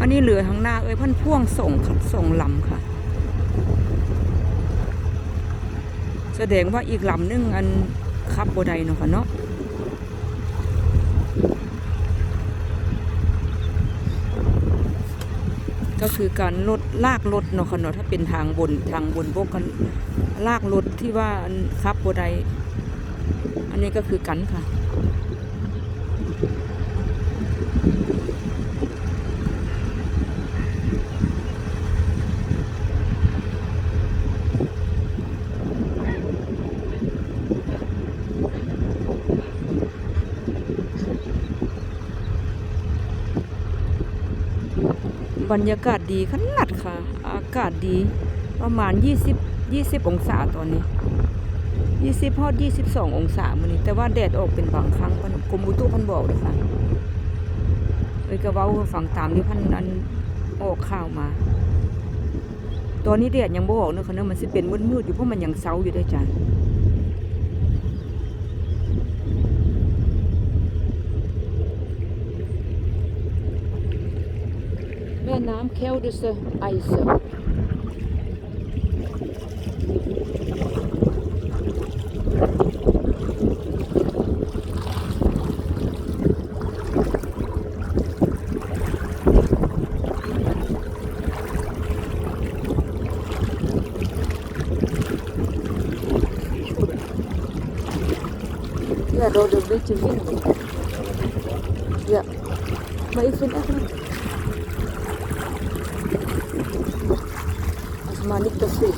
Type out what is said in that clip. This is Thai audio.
อันนี้เหลือทางหน้าเอ้ยพันพ่วงส่งส่งลำค่ะ แสดงว่าอีกลำนึงอันขับบ่ได้เนาะค่ะเนาะก็คือการลดลากรถเนาะค่ะเนาะถ้าเป็นทางบนทางบนบกกันลากรถที่ว่าอันขับบ่ได้อันนี้ก็คือกันค่ะ บรรยากาศดีขนาดค่ะ อากาศดีประมาณ 20 20 องศาตอนนี้ 20ฮอด22 องศามื้อนี้ แต่ว่าแดดออกเป็นบางครั้งพิ่นกรมอุตุพิ่นบอกเด้อค่ะเอ้ยก็เว้าให้ฟังตามที่พิ่นอันออกข่าวมา ตอนนี้แดดยังบ่ออกเนาะค่ะเนาะมันสิเป็นมืดๆอยู่เพราะมันยังเช้าอยู่ด้อจ้ะ แม่น้ำแควดุสไอเซอร์ Ja, rode een beetje wind. Ja, maar ik vind echt मालिक तस्वीर